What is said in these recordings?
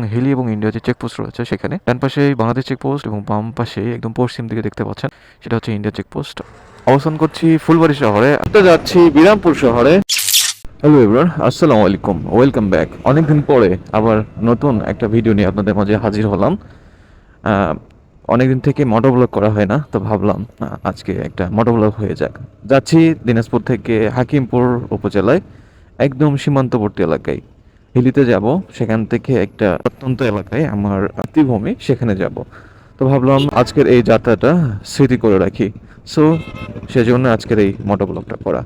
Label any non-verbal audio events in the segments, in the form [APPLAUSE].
এবং হিলি এবং ইন্ডিয়া যে চেকপোস্ট রয়েছে সেখানে, ডান পাশে বাংলাদেশ চেকপোস্ট এবং বাম পাশে একদম পশ্চিম দিকে দেখতে পাচ্ছেন, সেটা হচ্ছে ইন্ডিয়া চেকপোস্ট অবস্থান করছি ফুলবাড়ি শহরে যাচ্ছি বিরামপুর শহরে। হ্যালো এভরান আসসালামু আলাইকুম ওয়েলকাম ব্যাক অনেকদিন পরে আবার নতুন একটা ভিডিও নিয়ে আপনাদের মাঝে হাজির হলাম। অনেকদিন থেকে মোটোব্লগ করা হয় না, তো ভাবলাম আজকে একটা মোটোব্লগ হয়ে যাক। যাচ্ছি দিনাজপুর থেকে হাকিমপুর উপজেলায়, একদম সীমান্তবর্তী এলাকায়। হিলিতে যাব, সেখান থেকে একটা অত্যন্ত এলাকায় আমার আত্মীভূমি সেখানে যাব। তো ভাবলাম আজকের এই যাত্রাটা স্মৃতি করে রাখি। সো সেজন্য আজকের এই মোটোব্লগটা করা।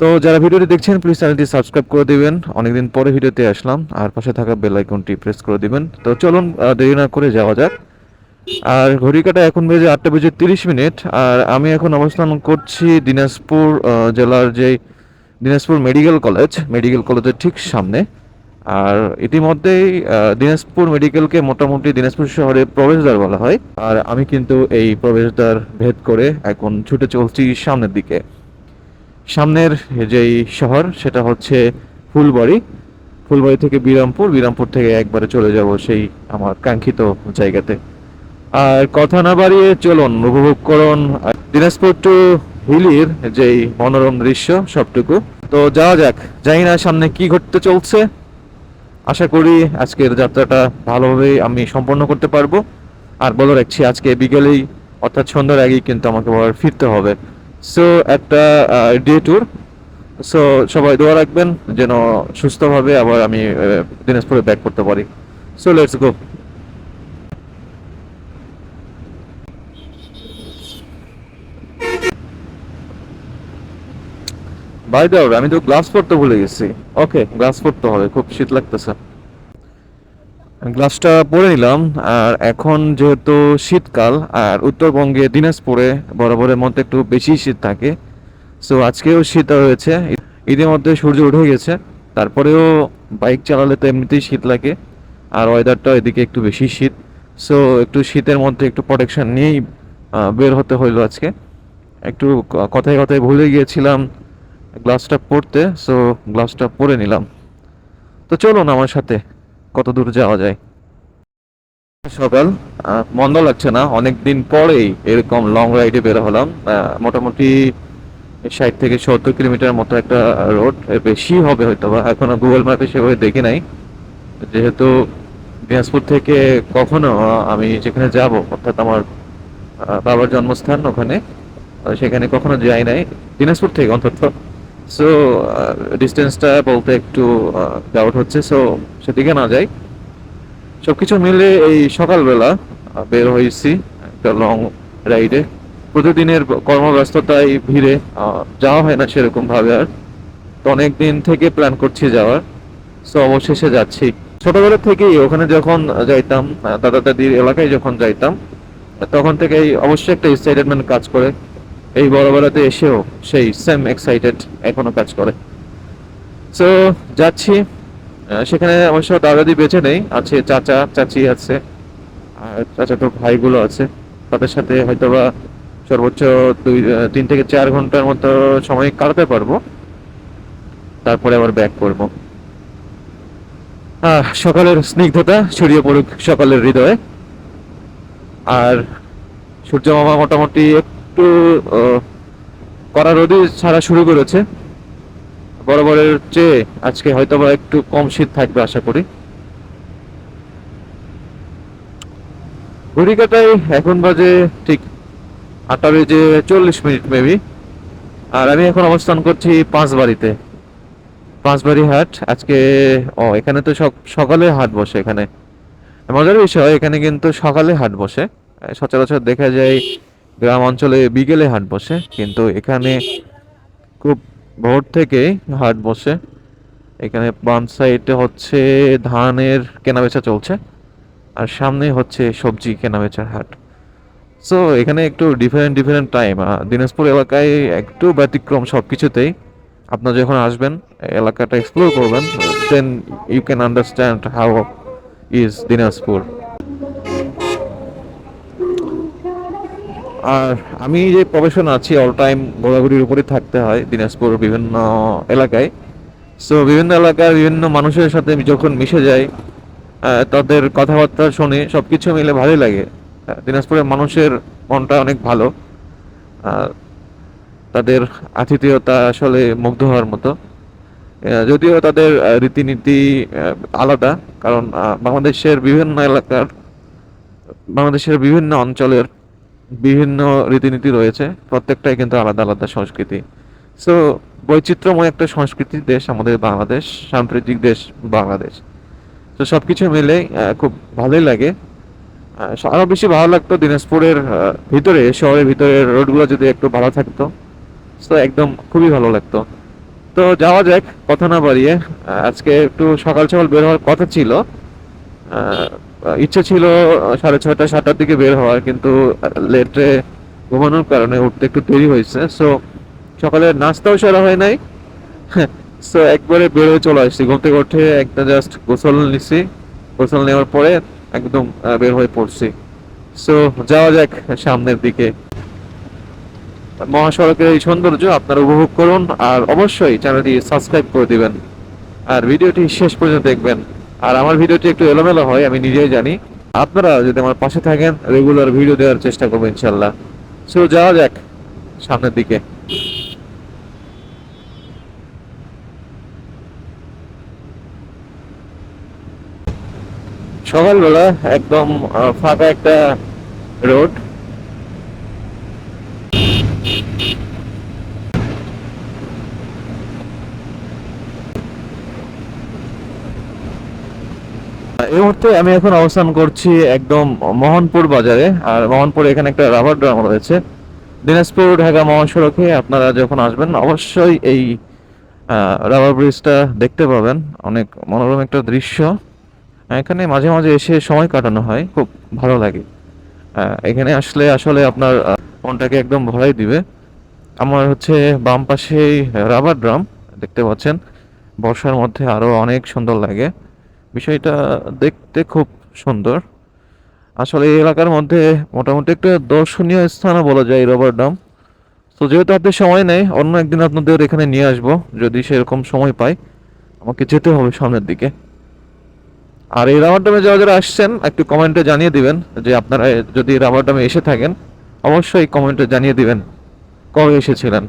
তো যারা ভিডিওটি দেখছেন প্লিজ চ্যানেলটি সাবস্ক্রাইব করে দিবেন। অনেকদিন পরে ভিডিওতে আসলাম, আর পাশে থাকা বেল আইকনটি প্রেস করে দিবেন। তো চলুন দেরি না করে যাওয়া যাক। আর ঘড়ি কাটা এখন বেজে আটটা বেজে তিরিশ মিনিট, আর আমি এখন অবস্থান করছি দিনাজপুর জেলার যে দিনাজপুর মেডিকেল কলেজ, মেডিকেল কলেজের ঠিক সামনে। আর ইতিমধ্যেই দিনাজপুর মেডিকেলকে মোটামুটি দিনাজপুর শহরে প্রবেশদ্বার বলা হয়। আর আমি কিন্তু এই প্রবেশদ্বার ভেদ করে এখন ছুটে চলছি সামনের দিকে। সামনের যেই শহর, সেটা হচ্ছে ফুলবাড়ি। ফুলবাড়ি থেকে বিরামপুর বিরামপুর থেকে একবারে চলে যাব সেই আমার কাঙ্ক্ষিত জায়গাতে। আর কথা না বাড়িয়ে চলুন উপভোগ করুন দিনাজপুর টু হিলির যেই মনোরম দৃশ্য, সবটুকু। তো যাওয়া যাক, জানি না সামনে কি ঘটতে চলছে। আশা করি আজকের যাত্রাটা ভালোভাবে আমি সম্পন্ন করতে পারব। আর বলে রাখছি, আজকে বিকেলেই, অর্থাৎ সন্ধ্যার আগেই কিন্তু আমাকে আবার ফিরতে হবে। সো একটা ডে ট্যুর সো সবাই দোয়া রাখবেন যেন সুস্থভাবে আবার আমি দিনাজপুরে ব্যাক করতে পারি। সো লেটস গো বাই আমি তো গ্লাস পরতে ভুলে গেছি। ওকে গ্লাস পরতে হবে, খুব শীত লাগতেছে। গ্লাসটা পরে নিলাম, আর এখন যেহেতু শীতকাল, আর উত্তরবঙ্গে দিনাজপুরে বরাবরের মধ্যে একটু বেশি শীত থাকে সো আজকেও শীত হয়েছে ঈদের মধ্যে সূর্য উঠে গেছে, তারপরেও বাইক চালালে তো এমনিতেই শীত লাগে, আর ওয়েদারটা এদিকে একটু বেশি শীত। সো একটু শীতের মধ্যে একটু প্রোটেকশন নিয়েই বের হতে হইল আজকে। একটু কথায় কথায় ভুলে গিয়েছিলাম গ্লাসটা পরতে সো গ্লাসটা পরে নিলাম। তো চলুন আমার সাথে, কত দূর যাওয়া যায়? সকাল মন্দ লাগছে না। অনেক দিন পরেই এরকম লং রাইডে বের হলাম। মোটামুটি ষাট থেকে সত্তর কিলোমিটার মতো একটা রোড বেশি হবে হয়তো বা এখনও গুগল ম্যাপে সেভাবে দেখি নাই। যেহেতু দিনাজপুর থেকে কখনো আমি যেখানে যাব, অর্থাৎ আমার বাবার জন্মস্থান ওখানে সেখানে কখনো যাই নাই। দিনাজপুর থেকে অন্তত। সো ডিস্টেন্সটা বলতে একটু ডাউট হচ্ছে। সো সেদিকে না যাই। সব কিছু মিলে এই সকালবেলা বের হয়েছি একটা লং রাইডে প্রতিদিনের কর্মব্যস্ততায় ভিড়ে যাওয়া হয় না সেরকম ভাবে আর। তো অনেক দিন থেকে প্ল্যান করছি যাওয়ার। সো অবশেষে যাচ্ছি। ছোটবেলা থেকেই ওখানে যখন যাইতাম দাদা দাদির এলাকায় যখন যাইতাম, তখন থেকেই অবশ্যই একটা এক্সাইটেডমেন্ট কাজ করে। এই বড় বেলাতে এসেও সেই সেম এক্সাইটেড এখনও কাজ করে। সো যাচ্ছি। সেখানে অবশ্য দাদাদি বেঁচে নেই। আছে চাচা চাচি আছে আর চাচা তো ভাইগুলো আছে। তাদের সাথে হয়তোবা সর্বোচ্চ দুই তিন থেকে চার ঘণ্টার মতো সময় কাটাতে পারব। তারপরে আবার ব্যাক করব। আহ, সকালের স্নিগ্ধতা ছড়িয়ে পড়ুক সকালের হৃদয়ে। আর সূর্য মামা মোটামুটি একটু কড়া রোদে ছাড়া শুরু করেছে। বরাবরের চেয়ে আজকে হয়তো বা একটু কম শীত থাকবে আশা করি। ঘড়ি এখন বাজে ঠিক আটটা বেজে চল্লিশ মিনিট মেবি। আর আমি এখন অবস্থান করছি পাঁচবাড়িতে। পাঁচবাড়ি হাট, আজকে, ও, এখানে তো সক- সকালে হাট বসে এখানে। মজার বিষয়, এখানে কিন্তু সকালে হাট বসে। সচরাচর দেখা যায় গ্রাম অঞ্চলে বিকেলে হাট বসে, কিন্তু এখানে খুব ভোর থেকে হাট বসে। এখানে বাম সাইডে হচ্ছে ধানের কেনাবেচা চলছে, আর সামনে হচ্ছে সবজি কেনাবেচার হাট। সো এখানে একটু ডিফারেন্ট ডিফারেন্ট টাইম দিনাজপুর এলাকায় একটু ব্যতিক্রম সব কিছুতেই আপনারা যখন আসবেন, এলাকাটা এক্সপ্লোর করবেন then you can understand how is Dinajpur. আর আমি যে প্রফেশন আছি অল টাইম ঘোরাঘুরির উপরে থাকতে হয় দিনাজপুর বিভিন্ন এলাকায়। সো বিভিন্ন এলাকার বিভিন্ন মানুষের সাথে যখন মিশে যাই তাদের কথাবার্তা শুনে, সবকিছু মিলে ভালোই লাগে। দিনাজপুরের মানুষের মনটা অনেক ভালো। তাদের আতিথেয়তা আসলে মুগ্ধ হওয়ার মতো। যদিও তাদের রীতিনীতি আলাদা, কারণ বাংলাদেশের বিভিন্ন এলাকার, বাংলাদেশের বিভিন্ন অঞ্চলের বিভিন্ন রীতিনীতি রয়েছে, প্রত্যেকটাই কিন্তু আলাদা আলাদা সংস্কৃতি। সো বৈচিত্র্যময় একটা সংস্কৃতির দেশ আমাদের বাংলাদেশ, সাম্প্রতিক দেশ বাংলাদেশ। তো সব কিছু মিলে খুব ভালোই লাগে। আরও বেশি ভালো লাগতো দিনাজপুরের ভিতরে, শহরের ভিতরের রোডগুলো যদি একটু ভালো থাকতো। তো একদম খুবই ভালো লাগতো। তো, যাওয়া যাক, কথা না বাড়িয়ে আজকে একটু সকাল সকাল বের হওয়ার কথা ছিল। ইচ্ছে ছিল সাড়ে ছয়টা, সাতটার দিকে বের হওয়ার, কিন্তু লেটে ঘুমানোর কারণে উঠতে একটু দেরি হয়েছে। সো সকালে নাস্তাও সেরা হয় নাই। [LAUGHS] সো একবারে বের চলে আসছি। ঘুম থেকে উঠে একটা জাস্ট গোসল নিছি। গোসল নেওয়ার পরে একদম বের হয়ে পড়ছি। সো যাওয়া যাক সামনের দিকে। মহাসড়কের এই সৌন্দর্য আপনারা উপভোগ করুন, আর অবশ্যই চ্যানেলটি সাবস্ক্রাইব করে দিবেন। আর ভিডিওটি শেষ পর্যন্ত দেখবেন। আর আমার ভিডিওটি একটু এলোমেলো হয়, আমি নিজেই জানি। আপনারা যদি আমার পাশে থাকেন রেগুলার ভিডিও দেওয়ার চেষ্টা করব ইনশাল্লাহ সো যাওয়া যাক সামনের দিকে। সকালবেলা একদম ফাঁকা একটা রোড এই মুহূর্তে আমি এখন অবস্থান করছি একদম মোহনপুর বাজারে, আর মোহনপুর এখানে একটা রাবার ড্রাম রয়েছে। দিনাজপুর ঢাকা মহাসড়কে আপনারা যখন আসবেন, অবশ্যই এই রাবার ব্রিজটা দেখতে পাবেন। অনেক মনোরম একটা দৃশ্য। এখানে মাঝে মাঝে এসে সময় কাটানো হয়, খুব ভালো লাগে। এখানে আসলে আসলে আপনার মনটাকে একদম ভরাই দিবে। আমার হচ্ছে বাম পাশেই রাবার ড্রাম, দেখতে পাচ্ছেন। বর্ষার মধ্যে আরও অনেক সুন্দর লাগে। বিষয়টা দেখতে খুব সুন্দর। আসলে এই এলাকার মধ্যে মোটামুটি একটা দর্শনীয় স্থানও বলা যায় রাবার ড্যাম। তো যেহেতু হাতে সময় নেই, অন্য একদিন আপনাদের এখানে নিয়ে আসব, যদি সেরকম সময় পাই। আমাকে যেতে হবে সামনের দিকে। আর এই রাবার ড্যামে যারা যারা আসছেন, একটু কমেন্টে জানিয়ে দিবেন যে আপনারা যদি রাবার ড্যামে এসে থাকেন, অবশ্যই কমেন্টে জানিয়ে দিবেন কবে এসেছিলেন।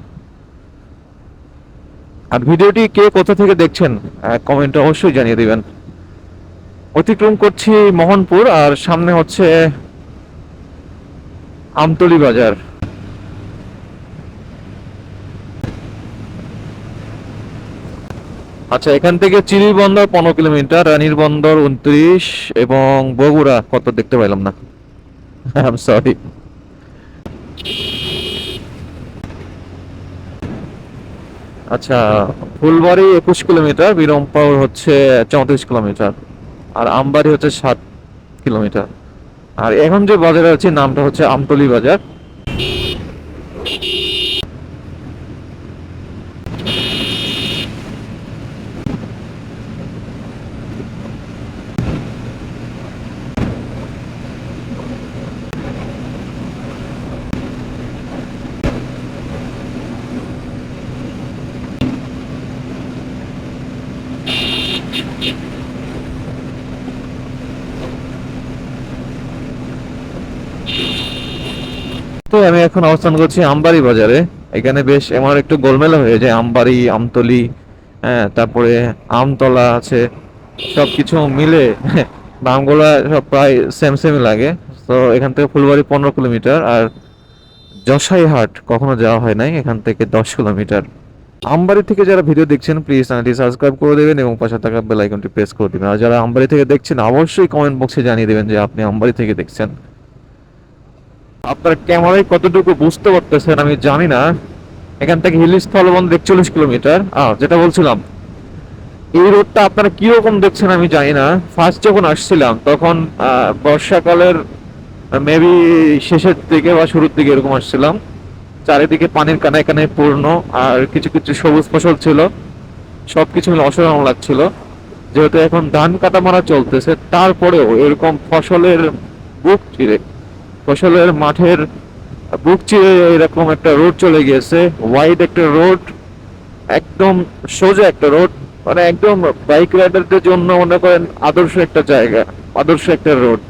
আর ভিডিওটি কে কোথা থেকে দেখছেন কমেন্টে অবশ্যই জানিয়ে দিবেন। অতিক্রম করছি মোহনপুর আর সামনে হচ্ছে আমতলি বাজার। আচ্ছা এখান থেকে চিরি বন্দর পনেরো কিলোমিটার, রানীর বন্দর উনত্রিশ এবং বগুড়া, কত দেখতে পাইলাম না। সরি আচ্ছা ফুলবাড়ি একুশ কিলোমিটার বিরমপাউর হচ্ছে চৌত্রিশ কিলোমিটার। আর আমবাড়ি হচ্ছে সাত কিলোমিটার। আর এখন যে বাজারে আছে নামটা হচ্ছে আমতলি বাজার তো আমি এখন অবস্থান করছি আমবাড়ি বাজারে। এখানে বেশ আমার একটু গোলমেলা হয়ে যায়, আমবাড়ি, আমতলি হ্যাঁ তারপরে আমতলা আছে সব কিছু মিলে নামগুলা সব প্রায় সেম সেমই লাগে। তো এখান থেকে ফুলবাড়ি পনেরো কিলোমিটার আর যশাইহাট কখনো যাওয়া হয় নাই, এখান থেকে দশ কিলোমিটার। আমবাড়ি থেকে যারা ভিডিও দেখছেন প্লিজ চ্যানেলটি সাবস্ক্রাইব করে দেবেন এবং পাশে থাকা বেল আইকনটি প্রেস করে দেবেন। আর যারা আমবাড়ি থেকে দেখছেন, অবশ্যই কমেন্ট বক্সে জানিয়ে দেবেন যে আপনি আমবাড়ি থেকে দেখছেন। আপনার ক্যামেরায় কতটুকু বুঝতে পারতেছেন আমি জানি না। এখান থেকে হিলি স্থলবন্ধ একচল্লিশ কিলোমিটার। আহ, যেটা বলছিলাম। এই রোডটা আপনারা কীরকম দেখছেন আমি জানি না। ফার্স্ট যখন আসছিলাম তখন বর্ষাকালের মেবি শেষের দিকে বা শুরুর দিকে এরকম আসছিলাম। চারিদিকে পানির কানায় কানায় পূর্ণ আর কিছু কিছু সবুজ ফসল ছিল। সবকিছু মিলে অসাধারণ লাগছিল। যেহেতু এখন ধান কাটা মারা চলতেছে তারপরেও এরকম ফসলের বুক চিরে ফসলের মাঠের বুক চিরে এরকম একটা রোড চলে গিয়েছে। ওয়াইড একটা রোড, একদম সোজা একটা রোড মানে একদম বাইক রাইডারদের জন্য মনে করেন আদর্শ একটা জায়গা, আদর্শ একটা রোড।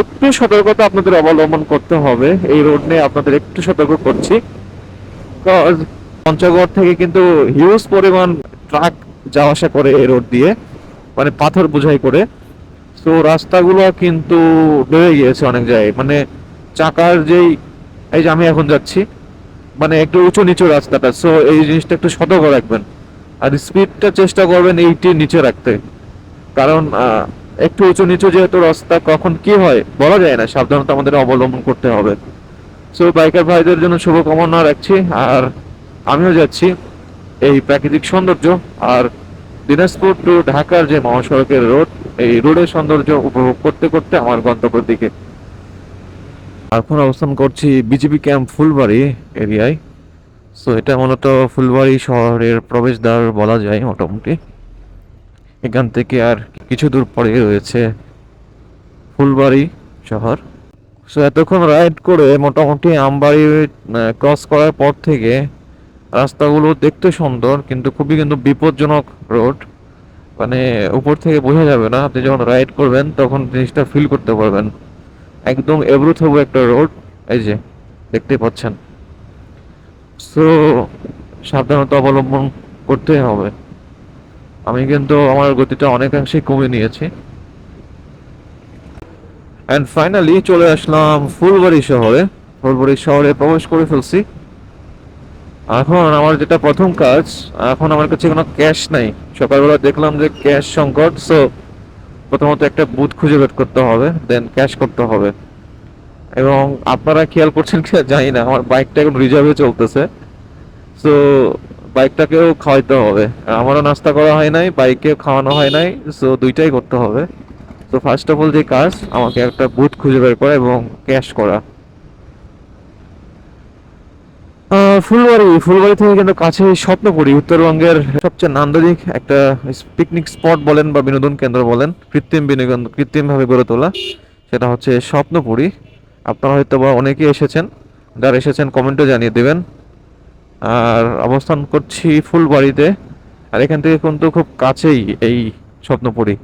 একটু সতর্কতা আপনাদের অবলম্বন করতে হবে, এই রোড নিয়ে আপনাদের একটু সতর্ক করছি। পঞ্চগড় থেকে কিন্তু হিউজ পরিমাণ ট্রাক যাওয়া আসা করে এই রোড দিয়ে মানে পাথর বোঝাই করে। তো রাস্তাগুলো কিন্তু বেড়ে গিয়েছে অনেক জায়গায়। মানে চাকার যেই, এই যে আমি এখন যাচ্ছি মানে একটু উঁচু নিচু রাস্তাটা সো এই জিনিসটা একটু সতর্ক রাখবেন। আর স্পিডটা চেষ্টা করবেন এইটির নিচে রাখতে। কারণ একটু উঁচু নিচু যেহেতু রাস্তা, কখন কি হয় বলা যায় না, সাবধানতা আমাদের অবলম্বন করতে হবে। সো বাইকার ভাইদের জন্য শুভকামনা রাখছি, আর আমিও যাচ্ছি এই প্রাকৃতিক সৌন্দর্য, আর দিনাজপুর টু ঢাকার যে মহাসড়কের রোড এই রোডের সৌন্দর্য উপভোগ করতে করতে আমার গন্তব্যের দিকে। এখন অবস্থান করছি বিজেপি ক্যাম্প ফুলবাড়ি এরিয়ায়। সো এটা মূলত ফুলবাড়ি শহরের প্রবেশদ্বার বলা যায় মোটামুটি। এখান থেকে আর কিছু দূর পরে রয়েছে ফুলবাড়ি শহর। সো এতক্ষণ রাইড করে মোটামুটি আমবাড়ি ক্রস করার পর থেকে রাস্তাগুলো দেখতে সুন্দর, কিন্তু খুবই কিন্তু বিপজ্জনক রোড। মানে উপর থেকে বোঝা যাবে না। আপনি যখন রাইড করবেন, তখন জিনিসটা ফিল করতে পারবেন। একদম এবড়ো একটা রোড এই যে, দেখতে পাচ্ছেন। সো সাবধানতা অবলম্বন করতে হবে। আমি কিন্তু আমার গতিটা অনেকাংশেই কমে নিয়েছি। অ্যান্ড ফাইনালি চলে আসলাম ফুলবাড়ি শহরে। ফুলবাড়ি শহরে প্রবেশ করে ফেলছি। এখন আমার যেটা প্রথম কাজ, এখন আমার কাছে কোনো ক্যাশ নাই। সকালবেলা দেখলাম যে ক্যাশ সংকট সো প্রথমত একটা বুথ খুঁজে বের করতে হবে দেন ক্যাশ করতে হবে। এবং আপনারা খেয়াল করছেন কি জানি না, আমার বাইকটা এখন রিজার্ভে চলতেছে। সো বাইকটাকেও খাওয়াইতে হবে। আমারও নাস্তা করা হয় নাই বাইকেও খাওয়ানো হয় নাই সো দুইটাই করতে হবে। তো ফার্স্ট অফ অল যে কাজ, আমাকে একটা বুথ খুঁজে বের করা এবং ক্যাশ করা। ফুলবাড়ি ফুলবাড়ি থেকে কিন্তু কাছে স্বপ্নপুরী, উত্তরবঙ্গের সবচেয়ে নান্দনিক একটা পিকনিক স্পট বলেন বা বিনোদন কেন্দ্র বলেন, কৃত্রিম বিনোদন, কৃত্রিমভাবে গড়ে তোলা, সেটা হচ্ছে স্বপ্নপুরী। আপনারা হয়তো বা অনেকেই এসেছেন, যারা এসেছেন কমেন্টে জানিয়ে দেবেন। আর অবস্থান করছি ফুলবাড়িতে, আর এখান থেকে কিন্তু খুব কাছেই এই স্বপ্নপুরী।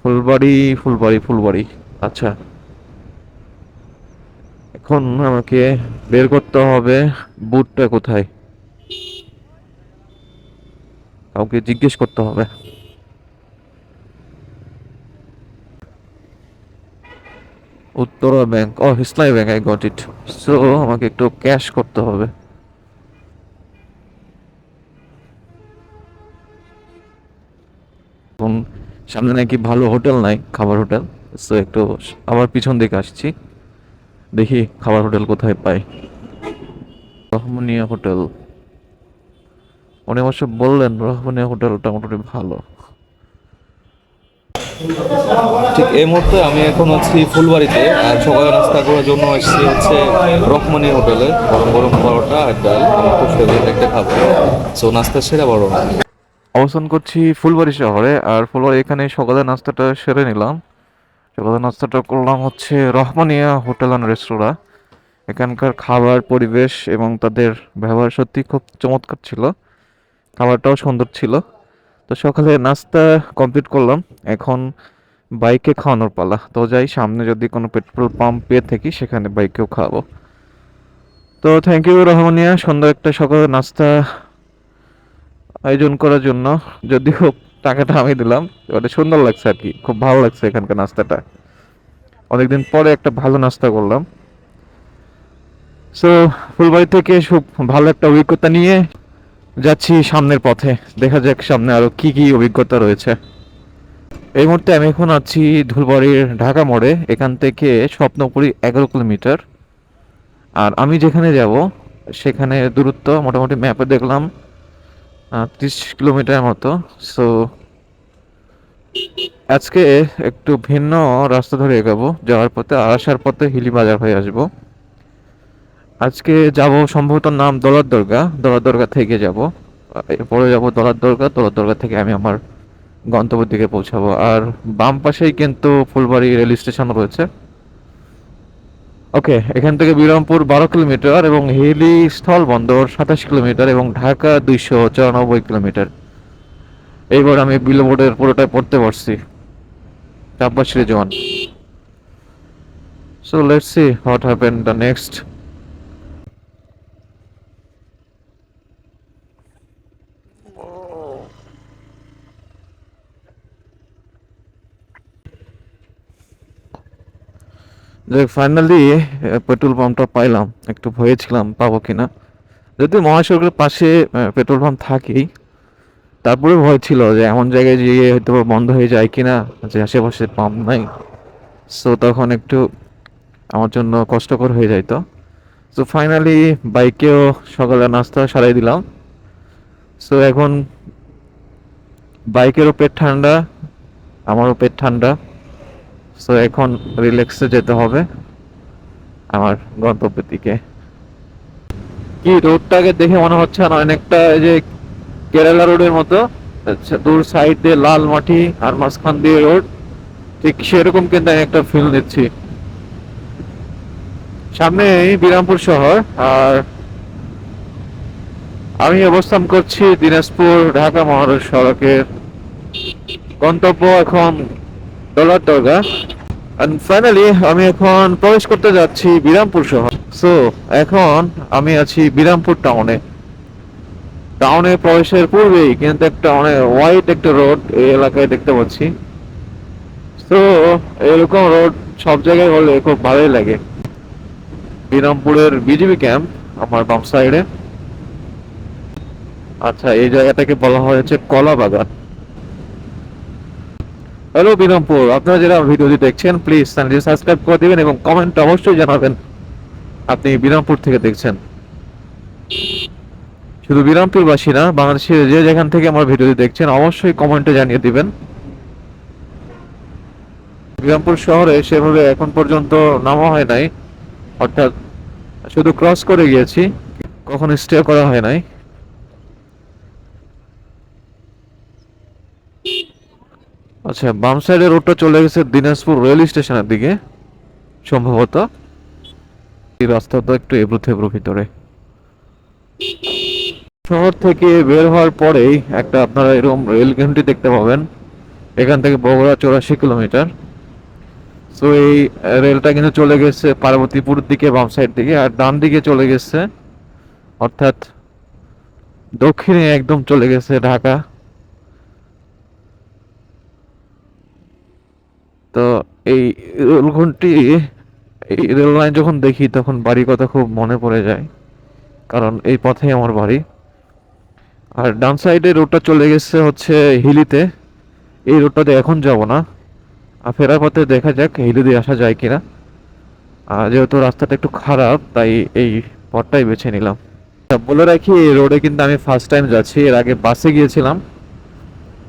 ফুলবাড়ি ফুলবাড়ি ফুলবাড়ি আচ্ছা। এখন আমাকে বের করতে হবে বুটটা কোথায়? কাউকে জিজ্ঞেস করতে হবে। Uttara bank, O Islami Bank I got it so আমাকে একটু ক্যাশ করতে হবে। সামনে নাকি ভালো হোটেল নাই, খাবার হোটেল। সো একটু আবার পিছন দিকে আসছি। দেখি খাবার হোটেল কোথায় পাই। রহমানিয়া হোটেল। উনি অবশ্য বললেন রহমানিয়া হোটেলটা মোটামুটি ভালো। ঠিক এই মুহূর্তে আমি এখন আছি ফুলবাড়িতে আর সকালে নাস্তা করার জন্য এসেছি হচ্ছে রকমানি হোটেলে। গরম গরম পরোটা আর ডাল আমার খুব ফেভারিট একটা খাবার সো নাস্তা সেরা বড় অবস্থান করছি ফুলবাড়ি শহরে আর ফুলবাড়ি এখানে সকালে নাস্তাটা সেরে নিলাম। সকালে নাস্তাটা করলাম হচ্ছে রহমানিয়া হোটেল অ্যান্ড রেস্তোরাঁ এখানকার খাবার পরিবেশ এবং তাদের ব্যবহার সত্যি খুব চমৎকার ছিল। খাবারটাও সুন্দর ছিল। তো সকালে নাস্তা কমপ্লিট করলাম। এখন বাইকে খাওয়ানোর পালা। তো যাই, সামনে যদি কোনো পেট্রোল পাম্প পেয়ে থাকি, সেখানে বাইকেও খাওয়াবো। তো থ্যাংক ইউ রহমানিয়া। সুন্দর একটা সকালে নাস্তা আয়োজন করার জন্য। যদিও টাকাটা আমি দিলাম। এবারে সুন্দর লাগছে আর কি। খুব ভালো লাগছে এখানকার নাস্তাটা। অনেকদিন পরে একটা ভালো নাস্তা করলাম। সো ফুলবাড়ি থেকে খুব ভালো একটা অভিজ্ঞতা নিয়ে যাচ্ছি সামনের পথে। দেখা যাক সামনে আরও কি কি অভিজ্ঞতা রয়েছে। এই মুহূর্তে আমি এখন আছি ধুলবাড়ির ঢাকা মোড়ে। এখান থেকে স্বপ্নপুরি এগারো কিলোমিটার। আর আমি যেখানে যাব, সেখানে দূরত্ব মোটামুটি ম্যাপে দেখলাম ত্রিশ কিলোমিটার মতো। সো আজকে একটু ভিন্ন রাস্তা ধরে এগাবো। যাওয়ার পথে, আর আসার পথে হিলি বাজার হয়ে আসব। আজকে যাব সম্ভবত নাম দলার দরগা। দলার দরগা থেকে যাব। এরপরে যাব দলার দরগা। দলার দরগা থেকে আমি আমার গন্তব্যের দিকে পৌঁছাবো। আর বাম পাশেই কিন্তু ফুলবাড়ি রেল স্টেশন রয়েছে। ওকে এখান থেকে বিরামপুর বারো কিলোমিটার এবং হিলি স্থল বন্দর সাতাশ কিলোমিটার এবং ঢাকা দুইশো চুরানব্বই কিলোমিটার। এইবার আমি বিলবোর্ডের পুরোটাই পড়তে পারছি। চাপবাসী জোয়ান so let's see what happen the next যে ফাইনালি পেট্রোল পাম্পটা পাইলাম। একটু ভয়ে ছিলাম, পাবো কিনা? যদি মহাসড়কের পাশে পেট্রোল পাম্প থাকেই। তারপরে ভয় ছিল যে এমন জায়গায় গিয়ে হয়তো বন্ধ হয়ে যায় কিনা, যে আশেপাশে পাম্প নাই। সো তখন একটু আমার জন্য কষ্টকর হয়ে যাইতো। সো ফাইনালি বাইকেও সকালে নাস্তা সারাই দিলাম। সো এখন বাইকেরও পেট ঠান্ডা, আমারও পেট ঠান্ডা। সো এখন রিল্যাক্সে যেতে হবে আমার গন্তব্যের দিকে কি রোডটাকে দেখে মনে হচ্ছে না অনেকটা যে কেরালা রোডের মতো আচ্ছা, দূর সাইড দিয়ে লাল মাটি আর মাঝখান দিয়ে রোড ঠিক সেরকম কিন্তু আমি একটা ফিল নিচ্ছি। সামনে বিরামপুর শহর আর আমি অবস্থান করছি দিনাজপুর ঢাকা মহারাজ সড়কের গন্তব্য এখন ডলার and ফাইনালি আমি এখন প্রবেশ করতে যাচ্ছি বিরামপুর শহর। সো এখন আমি আছি বিরামপুর টাউনে টাউনে প্রবেশের পূর্বেই কিন্তু একটা অনেক ওয়াইড একটা রোড এই এলাকায় দেখতে পাচ্ছি। তো এরকম রোড সব জায়গায় হলে খুব ভালোই লাগে। বিরামপুরের বিজিবি ক্যাম্প আমার বাম সাইডে আচ্ছা এই জায়গাটাকে বলা হয়েছে কলা বাগান হ্যালো বিরামপুর, আপনারা যারা ভিডিওটি দেখছেন প্লিজ চ্যানেলটি সাবস্ক্রাইব করে দিবেন এবং কমেন্ট অবশ্যই জানাবেন। আপনি বিরামপুর থেকে দেখছেন। শুধু বিরামপুরবাসী না, বাংলাদেশের যে যেখান থেকে আমার ভিডিওটি দেখছেন, অবশ্যই কমেন্টে জানিয়ে দিবেন। বিরামপুর শহরে সেভাবে এখন পর্যন্ত নামা হয় নাই। অর্থাৎ শুধু ক্রস করে গিয়েছি, কখনো স্টে করা হয় নাই। আচ্ছা বাম সাইডের রোডটা চলে গেছে দিনাজপুর রেল স্টেশনের দিকে, সম্ভবত। এই রাস্তাটা একটু এবড়ো থেবড়ো ভিতরে। শহর থেকে বের হওয়ার পরেই একটা আপনারা এরকম রেল গেমটি দেখতে পাবেন। এখান থেকে বগুড়া চৌরাশি কিলোমিটার। সো এই রেলটা কিন্তু চলে গেছে পার্বতীপুর দিকে, বাম সাইড দিকে, আর ডান দিকে চলে গেছে, অর্থাৎ দক্ষিণে একদম চলে গেছে ঢাকা। তো এই রেলঘুনটি এই রেল লাইন যখন দেখি, তখন বাড়ির কথা খুব মনে পড়ে যায়। কারণ এই পথেই আমার বাড়ি। আর ডান সাইডে রোডটা চলে গেছে হচ্ছে হিলিতে। এই রোডটাতে এখন যাব না। আর ফেরার পথে দেখা যাক হিলি দিয়ে আসা যায় কিনা। আর যেহেতু রাস্তাটা একটু খারাপ, তাই এই পথটাই বেছে নিলাম। বলে রাখি, এই রোডে কিন্তু আমি ফার্স্ট টাইম যাচ্ছি। এর আগে বাসে গিয়েছিলাম।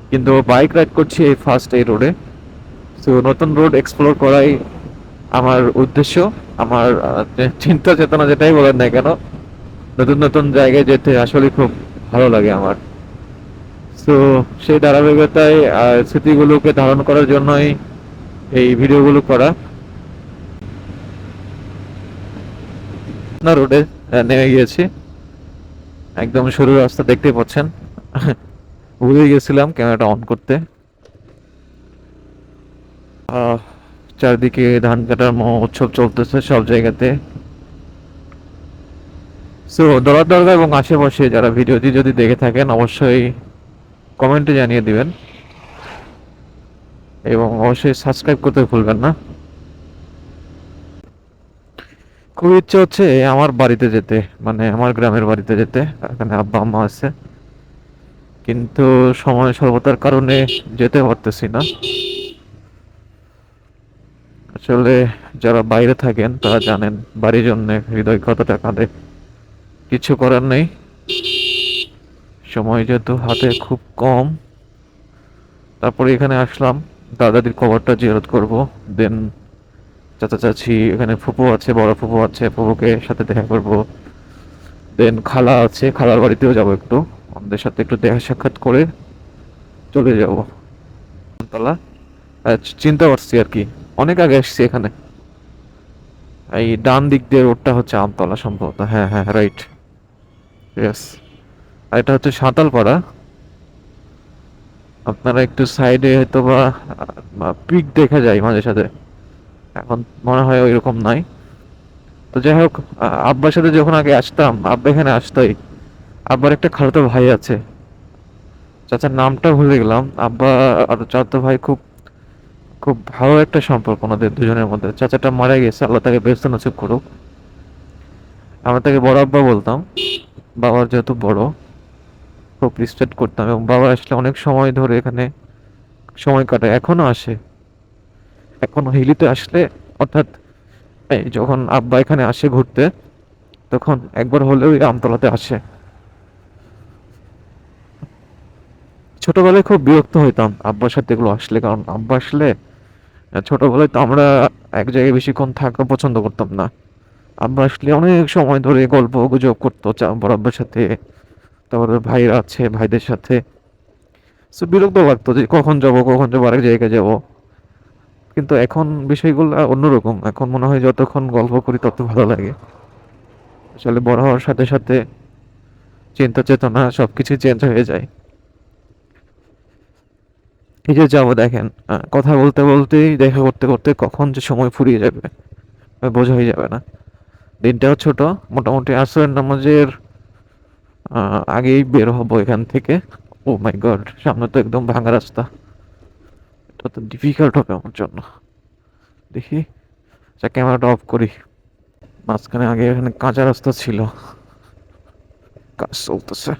কিন্তু বাইক রাইড করছি এই ফার্স্ট এই রোডে। তো নতুন রোড এক্সপ্লোর করাই আমার উদ্দেশ্য, আমার চিন্তা চেতনা যেটাই বলেন না কেন, নতুন নতুন জায়গায় যেতে আসলে খুব ভালো লাগে আমার। তো সেই ধারাবাহিকতায় স্মৃতিগুলোকে ধারণ করার জন্যই এই ভিডিওগুলো করা। রোডে নেমে গিয়েছি। একদম সরু রাস্তা দেখতেই পাচ্ছেন। [LAUGHS] ভুলে গেছিলাম ক্যামেরাটা অন করতে। চারদিকে ধান কাটার মহোৎসব চলতেছে সব জায়গাতে। সো দরগা এবং আশেপাশে যারা ভিডিওটি যদি দেখে থাকেন, অবশ্যই কমেন্টে জানিয়ে দিবেন। এবং অবশ্যই সাবস্ক্রাইব করতে ভুলবেন না। খুব ইচ্ছে হচ্ছে আমার বাড়িতে যেতে মানে আমার গ্রামের বাড়িতে যেতে, এখানে আব্বা আম্মা আছে। কিন্তু সময় স্বল্পতার কারণে যেতে পারতেছি না। আসলে যারা বাইরে থাকেন, তারা জানেন বাড়ির জন্য হৃদয় কতটা কাঁদে। কিছু করার নেই। সময় যেহেতু হাতে খুব কম, তারপরে এখানে আসলাম, দাদাদির কবরটা জিয়ারত করব। দেন চাচা চাচি, এখানে ফুপু আছে, বড় ফুপু আছে, ফুপুকে সাথে দেখা করব। দেন খালা আছে, খালার বাড়িতেও যাব একটু। আমাদের সাথে একটু দেখা সাক্ষাৎ করে চলে যাব। তলা? চিন্তা করছি আর কি। অনেক আগে এসেছি এখানে। এই ডান দিক দিয়ে রোডটা হচ্ছে আমতলা সম্ভবত। হ্যাঁ হ্যাঁ রাইট ইয়েস আর এটা হচ্ছে সাঁতালপাড়া। আপনারা একটু সাইডে হয়তো বা পিক দেখা যায় মাঝে সাথে এখন মনে হয় ওই রকম নাই। তো যাই হোক আব্বার সাথে যখন আগে আসতাম, আব্বা এখানে আসতোই। আব্বার একটা খালাতো ভাই আছে। চাচার নামটা ভুলে গেলাম। আব্বা আর চাচাতো ভাই খুব খুব ভালো একটা সম্পর্ক ওনাদের দুজনের মধ্যে। চাচাটা মারা গেছে, আল্লাহ তাকে ব্যস্ত নসিব করুক। আমরা তাকে বড় আব্বা বলতাম, বাবার যেহেতু বড়, খুব রেসপেক্ট করতাম এবং বাবা আসলে অনেক সময় ধরে এখানে সময় কাটায়, এখনও আসে। এখনও হিলিতে আসলে, অর্থাৎ এই যখন আব্বা এখানে আসে ঘুরতে, তখন একবার হলেও আমতলাতে আসে। ছোটবেলায় খুব বিরক্ত হইতাম আব্বার সাথে এগুলো আসলে, কারণ আব্বা আসলে ছোটবেলায় তো আমরা এক জায়গায় বেশিক্ষণ থাকা পছন্দ করতাম না। আমরা আসলে অনেক সময় ধরে গল্প গুজব করতো চা- আব্বার সাথে, তারপরে ভাইরা আছে, ভাইদের সাথে। সো বিরক্ত লাগতো যে কখন যাব, কখন যাব, আরেক জায়গায় যাব। কিন্তু এখন বিষয়গুলো অন্যরকম। এখন মনে হয় যতক্ষণ গল্প করি তত ভালো লাগে। আসলে বড় হওয়ার সাথে সাথে চিন্তা চেতনা সবকিছু চেঞ্জ হয়ে যায়। এই যে যাব দেখেন কথা বলতে বলতেই দেখা করতে করতে কখন যে সময় ফুরিয়ে যাবে বোঝাই যাবে না। দিনটাও ছোট, মোটামুটি আসরের নামাজের আগেই বের হব এখান থেকে। ও মাই গড সামনে তো একদম ভাঙা রাস্তা। এটা তো ডিফিকাল্ট হবে আমার জন্য। দেখি আচ্ছা ক্যামেরাটা অফ করি। মাঝখানে আগে এখানে কাঁচা রাস্তা ছিল। কাজ চলতেছে।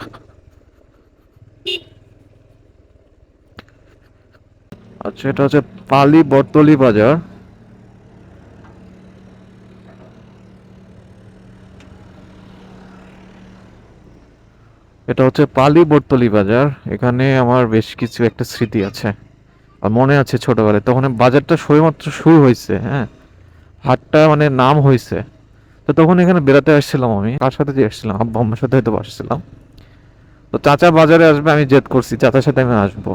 আচ্ছা এটা হচ্ছে পালি বর্তলি বাজার। এটা হচ্ছে পালি বর্তলি বাজার। এখানে আমার বেশ কিছু একটা স্মৃতি আছে। আর মনে আছে ছোটবেলায়। তখন বাজারটা সবেমাত্র শুরু হয়েছে হ্যাঁ? হাটটা মানে নাম হয়েছে। তো তখন এখানে বেড়াতে আসছিলাম আমি, কার সাথে যে আসছিলাম? আব্বা আম্মার সাথে হয়তো আসছিলাম। তো চাচা বাজারে আসবে, আমি জেদ করছি। চাচার সাথে আমি আসব।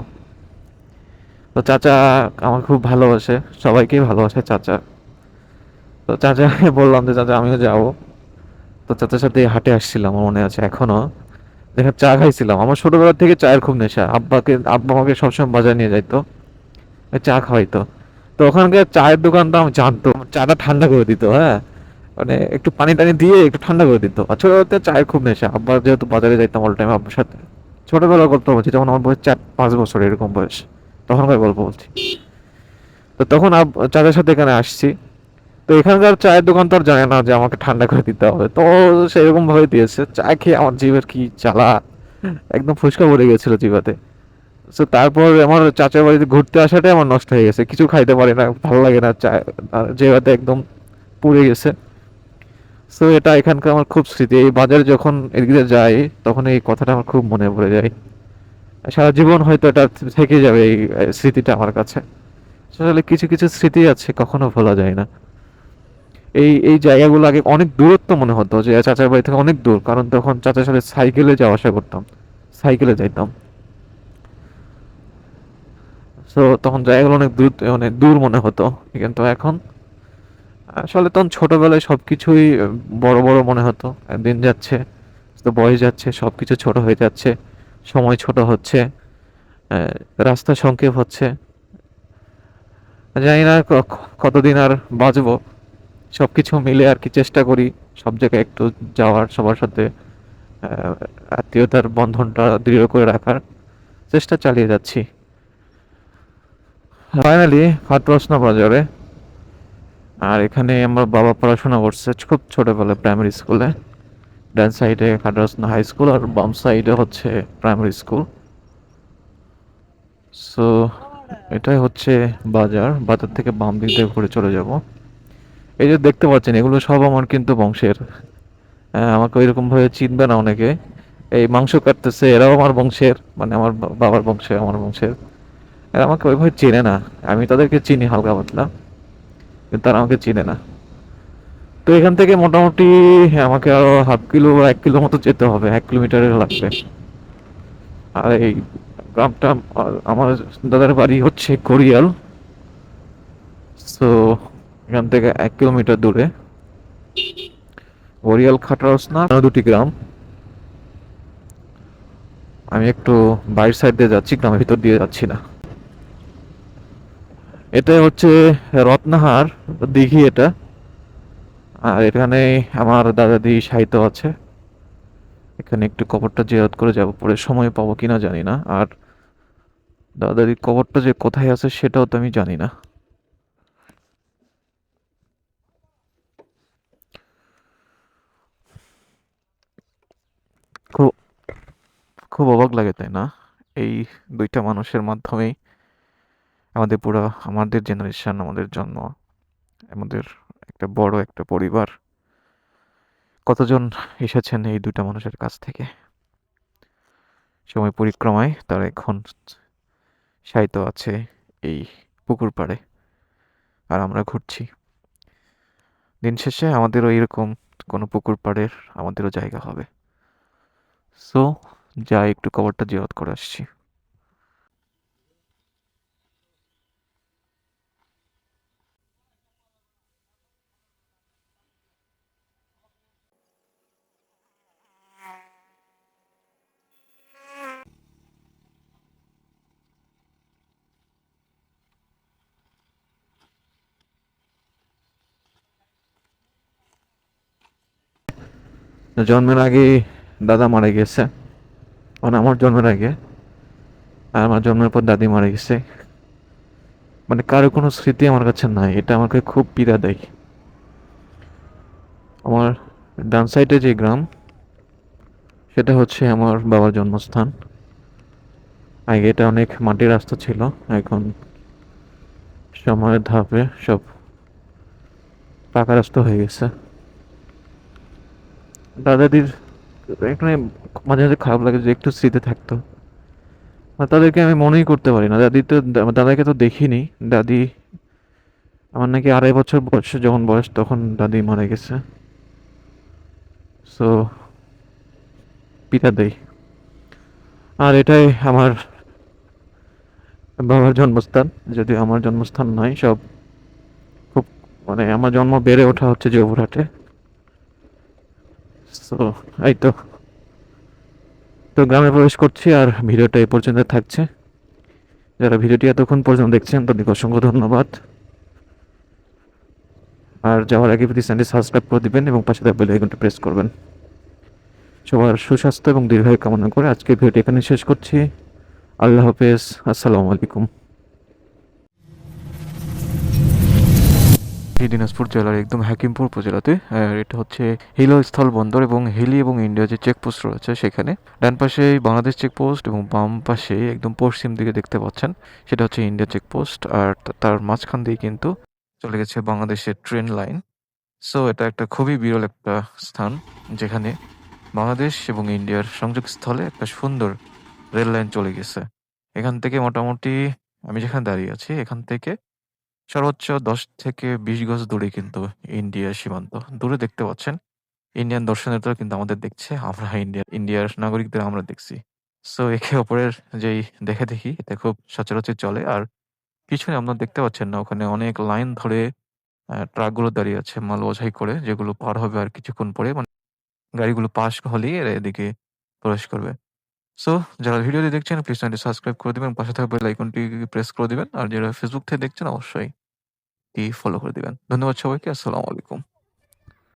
তো চাচা আমার খুব ভালোবাসে, সবাইকেই ভালোবাসে চাচা। তো চাচাকে বললাম যে, চাচা, আমিও যাব। তো চাচার সাথে হাটে আসছিলাম, আমার মনে আছে এখনও। দেখে চা খাইছিলাম। আমার ছোটবেলা থেকে চায়ের খুব নেশা। আব্বাকে, আব্বা আমাকে সবসময় বাজার নিয়ে যাইতো চা খাওয়াইতো। তো ওখানকার চায়ের দোকানটা আমি জানতো চাটা ঠান্ডা করে দিত হ্যাঁ? মানে একটু পানি টানি দিয়ে একটু ঠান্ডা করে দিত। আর ছোটবেলাতে চায়ের খুব নেশা। আব্বা যেহেতু বাজারে যাইতাম অল টাইম আব্বার সাথে। ছোটবেলার করতে বলছি যখন আমার বয়স চার, পাঁচ বছর এরকম বয়স। তখনকার গল্প বলছি। তো তখন চাচার সাথে এখানে আসছি। তো এখানকার চায়ের দোকান তো আর জানে না যে আমাকে ঠান্ডা করে দিতে হবে। তো সেরকম ভাবে দিয়েছে, চা খেয়ে আমার জিভের কি চালা একদম ফুসকা পড়ে গেছিল জিভাতে। তো তারপর আমার চাচার বাড়িতে ঘুরতে আসাটাই আমার নষ্ট হয়ে গেছে। কিছু খাইতে পারি না, ভালো লাগে না চা জিভাতে একদম পুড়ে গেছে। সো এটা এখানকার আমার খুব স্মৃতি। এই বাজারে যখন এদিকে যাই, তখন এই কথাটা আমার খুব মনে পড়ে যায়। সারা জীবন হয়তো এটা থেকে যাবে এই স্মৃতিটা আমার কাছে। আসলে কিছু কিছু স্মৃতি আছে, কখনো ভোলা যায় না। এই এই জায়গাগুলো আগে অনেক দূরত্ব মনে হতো যে চাচার বাড়ি থেকে অনেক দূর, কারণ তখন চাচার সাথে সাইকেলে যাওয়া আসা করতাম। সাইকেলে যাইতাম। তো তখন জায়গাগুলো অনেক দূর মানে দূর মনে হতো। কিন্তু এখন, আসলে তখন ছোটবেলায় সব কিছুই বড় বড় মনে হতো। দিন যাচ্ছে, তো বয়স যাচ্ছে সব কিছু ছোট হয়ে যাচ্ছে। সময় ছোট হচ্ছে রাস্তা সংক্ষেপ হচ্ছে। জানি না কতদিন আর বাঁচবো। সব কিছু মিলে আর কি চেষ্টা করি সব জায়গায় একটু যাওয়ার, সবার সাথে আত্মীয়তার বন্ধনটা দৃঢ় করে রাখার চেষ্টা চালিয়ে যাচ্ছি। ফাইনালি ফাটরসনা বাজারে। আর এখানে আমার বাবা পড়াশোনা করছে খুব ছোটবেলায় প্রাইমারি স্কুলে ডান সাইডে খাটরসনা হাই স্কুল আর বাম সাইডে হচ্ছে প্রাইমারি স্কুল সো এটাই হচ্ছে বাজার বাজার থেকে বাম দিক দিয়ে ঘুরে চলে যাব। এই যে দেখতে পাচ্ছেন এগুলো সব আমার কিন্তু বংশের। হ্যাঁ, আমাকে ওইরকম ভাবে চিনবে না অনেকে। এই মাংস কাটতেছে এরাও আমার বংশের। মানে আমার বাবার বংশে আমার বংশের। এরা আমাকে ওইভাবে চেনে না। আমি তাদেরকে চিনি হালকা পাতলা কিন্তু তারা আমাকে চিনে না। তো এখান থেকে মোটামুটি আমাকে আরও হাফ কিলো বা এক কিলো মতো যেতে হবে, এক কিলোমিটারের লাগবে। আর এই গ্রামটা আমার দাদার বাড়ি হচ্ছে কোরিয়াল সো এখান থেকে এক কিলোমিটার দূরে। ওরিয়াল খাটরাসনা দুটি গ্রাম। আমি একটু বাইরের সাইড দিয়ে যাচ্ছি, গ্রামের ভিতর দিয়ে যাচ্ছি না। এটা হচ্ছে রত্নাহার দিঘি এটা। আর এখানে আমার দাদাদি সাহিত্য আছে। এখানে একটু কবরটা জিয়ারত করে যাব, পরে সময় পাবো কিনা জানি না। আর দাদাদির কবরটা যে কোথায় আছে সেটাও তো আমি জানি না। খুব খুব অবাক লাগে তাই না? এই দুইটা মানুষের মাধ্যমেই আমাদের পুরো, আমাদের জেনারেশন আমাদের জন্ম, আমাদের একটা বড় একটা পরিবার। কতজন এসেছেন এই দুইটা মানুষের কাছ থেকে? সময় পরিক্রমায় তারা এখন সাহিত্য আছে এই পুকুর পাড়ে, আর আমরা ঘুরছি। দিন শেষে আমাদেরও এরকম কোনো পুকুর পাড়ের আমাদেরও জায়গা হবে। সো যাই একটু কবরটা জিয়ারত করে আসছি। জন্মের আগে দাদা মারা গেছে। মানে আমার জন্মের আগে। আর আমার জন্মের পর দাদি মারা গেছে। মানে কারও কোনো স্মৃতি আমার কাছে নাই, এটা আমাকে খুব পীড়া দেয়। আমার ডান সাইডে যে গ্রাম, সেটা হচ্ছে আমার বাবার জন্মস্থান। আগে এটা অনেক মাটির রাস্তা ছিল, এখন সময়ের ধাপে সব পাকা রাস্তা হয়ে গেছে। দাদাদির এখানে মাঝে মাঝে খারাপ লাগে যে একটু স্মৃতি থাকতো। আর তাদেরকে আমি মনেই করতে পারি না। দাদি তো, দাদাকে তো দেখিনি। দাদি আমার নাকি আড়াই বছর বয়স, যখন বয়স তখন দাদি মারা গেছে। সো পিতা দেই। আর এটাই আমার বাবার জন্মস্থান। যদি আমার জন্মস্থান নয়, সব খুব মানে আমার জন্ম বেড়ে ওঠা হচ্ছে জয়পুরহাটে সো এই তো। তো গ্রামে প্রবেশ করছি আর ভিডিওটা এই পর্যন্ত থাকছে। যারা ভিডিওটি এতক্ষণ পর্যন্ত দেখছেন, তাদেরকে অসংখ্য ধন্যবাদ। আর যাওয়ার আগে প্লিজ চ্যানেলটি সাবস্ক্রাইব করে দিবেন এবং পাশে বেল আইকনটি প্রেস করবেন। সবার সুস্বাস্থ্য এবং দীর্ঘায়ু কামনা করে আজকে ভিডিওটি এখানে শেষ করছি। আল্লাহ হাফেজ। আসসালামু আলাইকুম। এই দিনাজপুর জেলার একদম হাকিমপুর উপজেলাতে, আর এটা হচ্ছে হিলো স্থল বন্দর এবং হিলি এবং ইন্ডিয়া যে চেকপোস্ট রয়েছে সেখানে। ডান পাশে বাংলাদেশ চেকপোস্ট এবং বাম পাশে একদম পশ্চিম দিকে দেখতে পাচ্ছেন, সেটা হচ্ছে ইন্ডিয়া চেকপোস্ট আর তার মাঝখান দিয়ে কিন্তু চলে গেছে বাংলাদেশের ট্রেন লাইন সো এটা একটা খুবই বিরল একটা স্থান, যেখানে বাংলাদেশ এবং ইন্ডিয়ার সংযোগস্থলে একটা সুন্দর রেল লাইন চলে গেছে। এখান থেকে মোটামুটি আমি যেখানে দাঁড়িয়ে আছি, এখান থেকে সর্বোচ্চ দশ থেকে বিশ গজ দূরে কিন্তু ইন্ডিয়ার সীমান্ত। দূরে দেখতে পাচ্ছেন। ইন্ডিয়ান দর্শনার্থীরা কিন্তু আমাদের দেখছে। আমরা ইন্ডিয়া, ইন্ডিয়ার নাগরিকদের আমরা দেখছি। সো একে অপরের যেই দেখে দেখি, এটা খুব সচরাচর চলে। আর পিছনে আপনারা দেখতে পাচ্ছেন না, ওখানে অনেক লাইন ধরে ট্রাকগুলো দাঁড়িয়ে আছে মাল বোঝাই করে, যেগুলো পার হবে আর কিছুক্ষণ পরে। মানে গাড়িগুলো পাশ হলেই এরা এদিকে প্রবেশ করবে। সো যারা ভিডিওটি দেখছেন প্লিজ চ্যানেলটি সাবস্ক্রাইব করে দেবেন, পাশে থাকবে বেল আইকনটি প্রেস করে দিবেন, আর যারা ফেসবুক থেকে দেখছেন, অবশ্যই ফলো করে দিবেন। ধন্যবাদ সবাইকে, আসসালামু আলাইকুম।